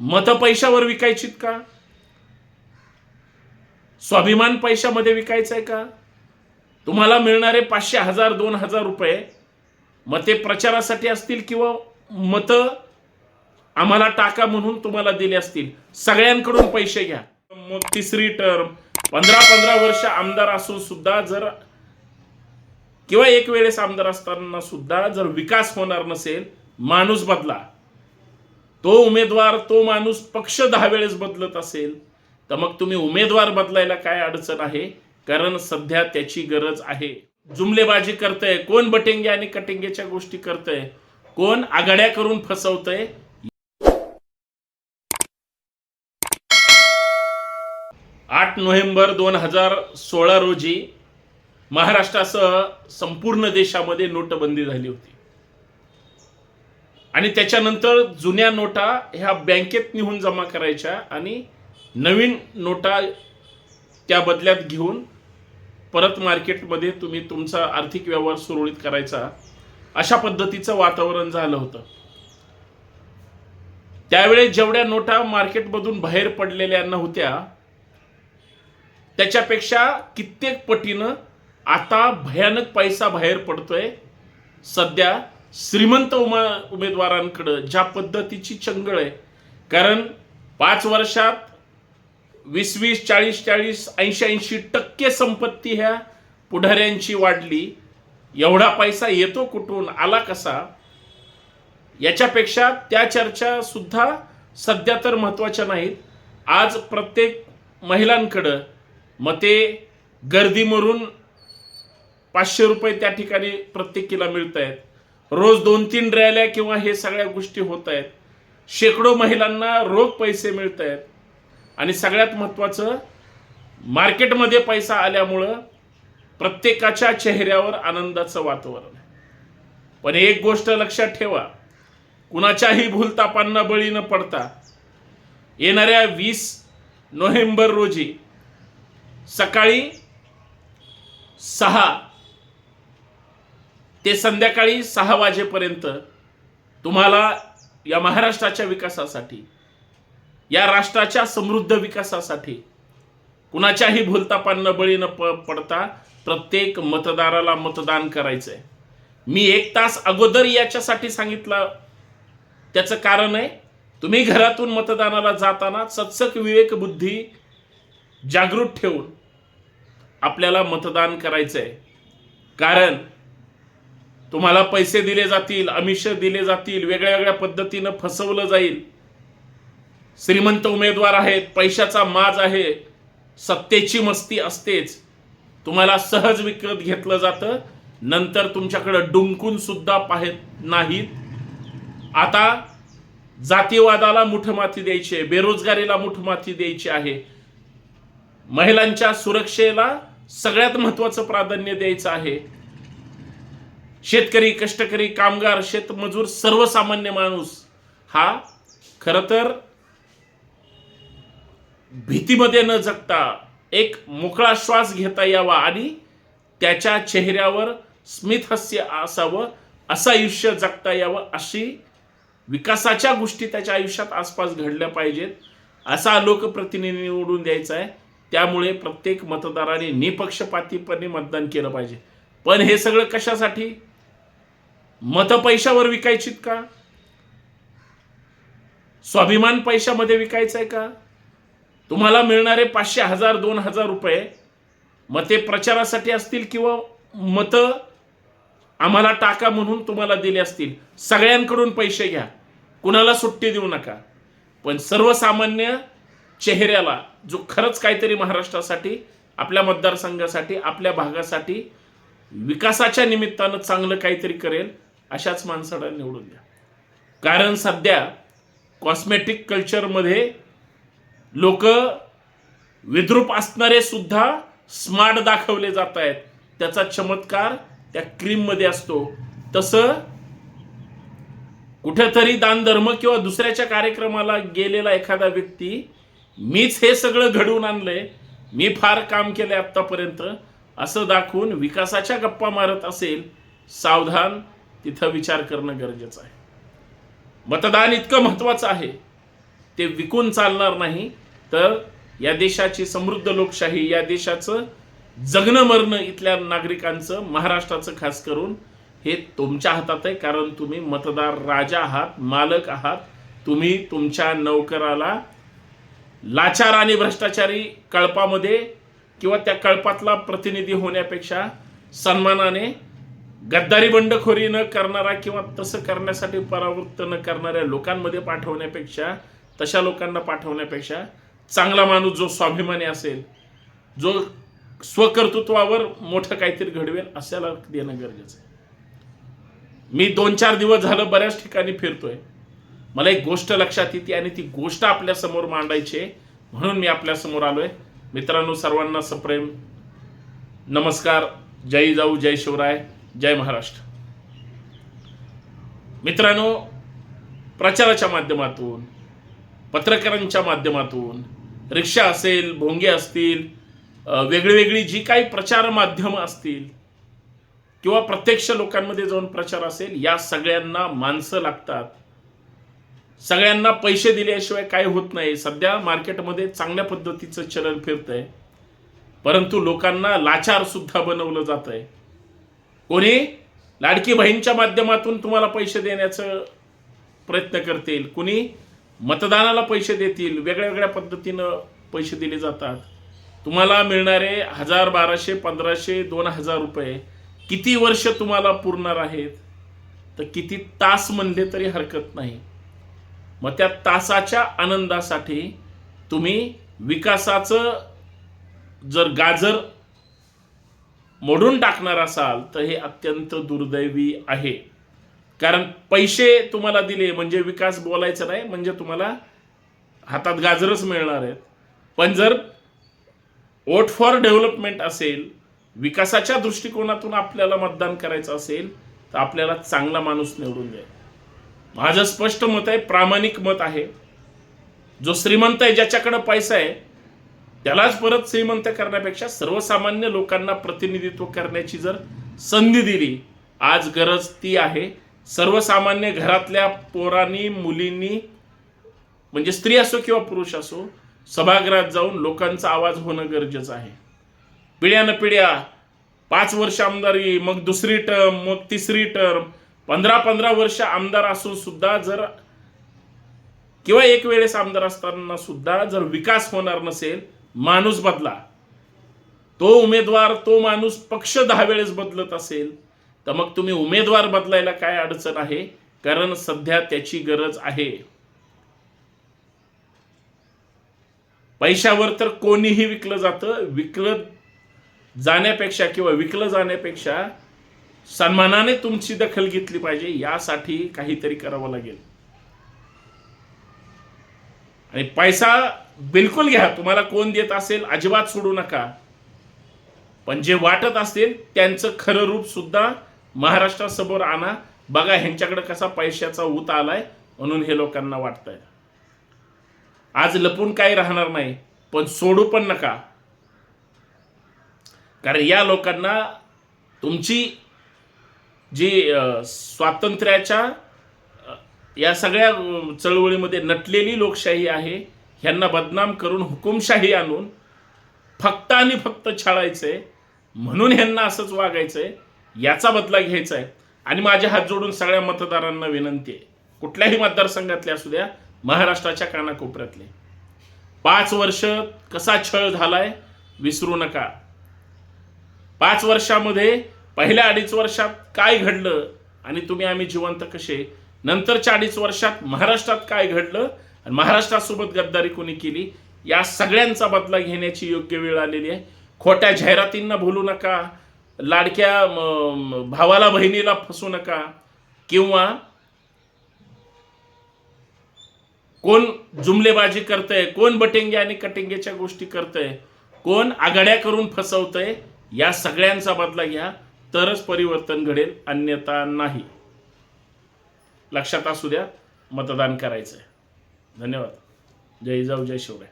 मतं पैशावर विकायचीत का? स्वाभिमान पैशामध्ये विकायचं आहे का? तुम्हाला मिळणारे पाचशे हजार दोन हजार रुपये मते प्रचारासाठी असतील किंवा मतं आम्हाला टाका म्हणून तुम्हाला दिले असतील. सगळ्यांकडून पैसे घ्या. मग तिसरी टर्म पंधरा पंधरा वर्ष आमदार असून सुद्धा जर किंवा एक वेळेस आमदार असताना सुद्धा जर विकास होणार नसेल माणूस बदला. तो उमेदवार तो माणूस पक्ष दहा वेळेस बदलत असेल तर मग तुम्ही उमेदवार बदलायला काय अडचण आहे? कारण सध्या त्याची गरज आहे. जुमलेबाजी करतय कोण बटेंगे आणि कटेंगेच्या गोष्टी करतय कोण आघाड्या करून फसवतय? आठ नोव्हेंबर दोन हजार सोळा रोजी महाराष्ट्रासह संपूर्ण देशामध्ये नोटबंदी झाली होती. आणि त्याच्यानंतर जुन्या नोटा ह्या बँकेत निहून जमा करायच्या आणि नवीन नोटा त्या बदल्यात घेऊन परत मार्केटमध्ये तुम्ही तुमचा आर्थिक व्यवहार सुरळीत करायचा. अशा पद्धतीचं वातावरण झालं होतं. त्यावेळेस जेवढ्या नोटा मार्केटमधून बाहेर पडलेल्या नव्हत्या त्याच्यापेक्षा कित्येक पटीनं आता भयानक पैसा बाहेर पडतोय. सध्या श्रीमंत उमा उमेदवारांकडं ज्या पद्धतीची चंगळ आहे कारण पाच वर्षात वीस वीस चाळीस चाळीस ऐंशी ऐंशी टक्के संपत्ती ह्या पुढाऱ्यांची वाढली. एवढा पैसा येतो कुठून आला कसा? याच्यापेक्षा त्या चर्चा सुद्धा सध्या तर महत्त्वाच्या नाहीत. आज प्रत्येक महिलांकडं मते गर्दी मरून पाचशे रुपये त्या ठिकाणी प्रत्येकीला मिळत आहेत रोज दोन तीन रॅल्या किंवा हे सगळ्या गोष्टी होत आहेत. शेकडो महिलांना रोख पैसे मिळत आहेत. आणि सगळ्यात महत्त्वाचं मार्केटमध्ये पैसा आल्यामुळं प्रत्येकाच्या चेहऱ्यावर आनंदाचं वातावरण आहे. पण एक गोष्ट लक्षात ठेवा कुणाच्याही भूलतापांना बळी न पडता येणाऱ्या वीस नोव्हेंबर रोजी सकाळी सहा ते संध्याकाळी सहा वाजेपर्यंत तुम्हाला या महाराष्ट्राच्या विकासासाठी या राष्ट्राच्या समृद्ध विकासासाठी कुणाच्याही भूलतापांना बळी न प पडता प्रत्येक मतदाराला मतदान करायचंय. मी एक तास अगोदर याच्यासाठी सांगितलं. त्याचं कारण आहे तुम्ही घरातून मतदानाला जाताना सत्सक विवेक बुद्धी जागृत ठेवून आपल्याला मतदान करायचंय. कारण तुम्हाला पैसे दिले जातील आमिष दिले जातील वेगळ्या वेगळ्या पद्धतीनं फसवलं जाईल. श्रीमंत उमेदवार आहेत पैशाचा माज आहे सत्तेची मस्ती असतेच. तुम्हाला सहज विकत घेतलं जातं नंतर तुमच्याकडं डुंकून सुद्धा पाहत नाहीत. आता जातीवादाला मुठमाती द्यायची आहे बेरोजगारीला मुठमाती द्यायची आहे. महिलांच्या सुरक्षेला सगळ्यात महत्वाचं प्राधान्य द्यायचं आहे. शेतकरी कष्टकरी कामगार शेतमजूर सर्वसामान्य माणूस हा खरं तर भीतीमध्ये न जगता एक मोकळा श्वास घेता यावा आणि त्याच्या चेहऱ्यावर स्मितहस्य असावं असं आयुष्य जगता यावं अशी विकासाच्या गोष्टी त्याच्या आयुष्यात आसपास घडल्या पाहिजेत असा लोकप्रतिनिधी निवडून द्यायचा आहे. त्यामुळे प्रत्येक मतदाराने निपक्षपातीपणे मतदान केलं पाहिजे. पण हे सगळं कशासाठी? मत पैशावर विकायचीत का? स्वाभिमान पैशामध्ये विकायचं आहे का? तुम्हाला मिळणारे पाचशे हजार दोन हजार रुपये मते प्रचारासाठी असतील किंवा मतं आम्हाला टाका म्हणून तुम्हाला दिले असतील. सगळ्यांकडून पैसे घ्या. कुणाला सुट्टी देऊ नका. पण सर्वसामान्य चेहऱ्याला जो खरंच काहीतरी महाराष्ट्रासाठी आपल्या मतदारसंघासाठी आपल्या भागासाठी विकासाच्या निमित्तानं चांगलं काहीतरी करेल अशाच माणसाला निवडून द्या. कारण सध्या कॉस्मेटिक कल्चरमध्ये लोक विद्रूप असणारे सुद्धा स्मार्ट दाखवले जात आहेत. त्याचा चमत्कार त्या क्रीममध्ये असतो. तसं कुठेतरी दानधर्म किंवा दुसऱ्याच्या कार्यक्रमाला गेलेला एखादा व्यक्ती मीच हे सगळं घडवून आणलंय मी फार काम केलंय आत्तापर्यंत असं दाखवून विकासाच्या गप्पा मारत असेल सावधान तिथं विचार करणं गरजेचं आहे. मतदान इतकं महत्त्वाचं आहे. ते विकून चालणार नाही. तर या देशाची समृद्ध लोकशाही या देशाचं जगणं मरणं इथल्या नागरिकांचं महाराष्ट्राचं खास करून हे तुमच्या हातात आहे. कारण तुम्ही मतदार राजा आहात मालक आहात. तुम्ही तुमच्या नौकराला लाचार आणि भ्रष्टाचारी कळपामध्ये किंवा त्या कळपातला प्रतिनिधी होण्यापेक्षा सन्मानाने गद्दारी बंडखोरी न करणारा किंवा तसं करण्यासाठी परावृत्त न करणाऱ्या लोकांमध्ये पाठवण्यापेक्षा तशा लोकांना पाठवण्यापेक्षा चांगला माणूस जो स्वाभिमानी असेल जो स्वकर्तृत्वावर मोठं काहीतरी घडवेल अशाला देणं गरजेचं आहे. मी दोन चार दिवस झालं बऱ्याच ठिकाणी फिरतोय. मला एक गोष्ट लक्षात येते आणि ती गोष्ट आपल्यासमोर मांडायची आहे म्हणून मी आपल्यासमोर आलोय. मित्रांनो सर्वांना सप्रेम. नमस्कार. जय जाऊ जय शिवराय. जय महाराष्ट्र. मित्रांनो प्रचाराच्या माध्यमातून पत्रकारांच्या माध्यमातून रिक्षा असेल भोंगे असतील वेगळीवेगळी वेगळी जी काही प्रचार माध्यमं असतील किंवा प्रत्यक्ष लोकांमध्ये जाऊन प्रचार असेल या सगळ्यांना माणसं लागतात. सगळ्यांना पैसे दिल्याशिवाय काय होत नाही. सध्या मार्केटमध्ये चांगल्या पद्धतीचं चलन फिरतंय. परंतु लोकांना लाचार सुद्धा बनवलं जात आहे कोणी? लाडकी बहीणच्या माध्यमातून तुम्हाला पैसे देण्याचं प्रयत्न करतील. कुणी? मतदानाला पैसे देतील. वेगळ्या वेगळ्या पद्धतीनं पैसे दिले जातात. तुम्हाला मिळणारे हजार बाराशे पंधराशे दोन हजार रुपये किती वर्ष तुम्हाला पुरणार आहेत? तर किती तास म्हणले तरी हरकत नाही. मग त्या तासाच्या आनंदासाठी तुम्ही विकासाचं जर गाजर मोडून टाकणार असाल तर हे अत्यंत दुर्दैवी आहे. कारण पैसे तुम्हाला दिले म्हणजे विकास बोलायचा नाही म्हणजे तुम्हाला हातात गाजरच मिळणार आहेत. पण जर वोट फॉर डेव्हलपमेंट असेल विकासाच्या दृष्टिकोनातून आपल्याला मतदान करायचं असेल तर आपल्याला चांगला माणूस निवडून द्या. माझं स्पष्ट मत आहे प्रामाणिक मत आहे. जो श्रीमंत आहे ज्याच्याकडे पैसा आहे त्यालाच परत श्रीमंत करण्यापेक्षा सर्वसामान्य लोकांना प्रतिनिधित्व करण्याची जर संधी दिली आज गरज ती आहे. सर्वसामान्य घरातल्या पोरांनी मुलींनी म्हणजे स्त्री असो किंवा पुरुष असो सभागृहात जाऊन लोकांचा आवाज होणं गरजेचं आहे. पिढ्यानं पिढ्या पाच वर्ष आमदारी मग दुसरी टर्म मग तिसरी टर्म पंधरा पंधरा वर्ष आमदार असून सुद्धा जर किंवा एक वेळेस आमदार असताना सुद्धा जर विकास होणार नसेल माणूस बदला. तो उमेदवार तो माणूस पक्ष दहा वेळेस बदलत असेल तर मग तुम्ही उमेदवार बदलायला काय अडचण आहे? कारण सध्या त्याची गरज आहे. पैशावर तर कोणीही विकलं जातं. विकलं जाण्यापेक्षा किंवा विकलं जाण्यापेक्षा सन्मानाने तुमची दखल घेतली पाहिजे यासाठी काहीतरी करावं लागेल. आणि पैसा बिलकुल घ्या. तुम्हाला कोण देत असेल अजिबात सोडू नका. पण जे वाटत असेल त्यांचं खरं रूप सुद्धा महाराष्ट्रासमोर आणा. बघा ह्यांच्याकडे कसा पैशाचा ऊत आलाय म्हणून हे लोकांना वाटतंय. आज लपून काही राहणार नाही पण सोडू पण नका. कारण या लोकांना तुमची जी स्वातंत्र्याच्या या सगळ्या चळवळीमध्ये नटलेली लोकशाही आहे. ह्यांना बदनाम करून हुकुमशाही आणून फक्त आणि फक्त छाळायचंय. म्हणून ह्यांना असंच वागायचंय. याचा बदला घ्यायचा आहे आणि माझे हात जोडून सगळ्या मतदारांना विनंती आहे. कुठल्याही मतदारसंघातले असू द्या महाराष्ट्राच्या कानाकोपऱ्यातले. पाच वर्ष कसा छळ झालाय विसरू नका. पाच वर्षामध्ये पहिल्या अडीच वर्षात काय घडलं आणि तुम्ही आम्ही जिवंत कसे नंतरच्या अडीच वर्षात महाराष्ट्रात काय घडलं आणि महाराष्ट्रासोबत गद्दारी कोणी केली या सगळ्यांचा बदला घेण्याची योग्य वेळ आलेली आहे. खोट्या जाहिरातींना भूलू नका लाडक्या भावाला बहिणीला फसू नका किंवा कोण जुमलेबाजी करतंय कोण बटेंगे आणि कटिंगेच्या गोष्टी करतंय कोण आघाड्या करून फसवतंय या सगळ्यांचा बदला घ्या तरच परिवर्तन घडेल अन्यथा नाही. लक्षात असू द्या मतदान करायचं आहे धन्यवाद. जय जाऊ जय शिवराय.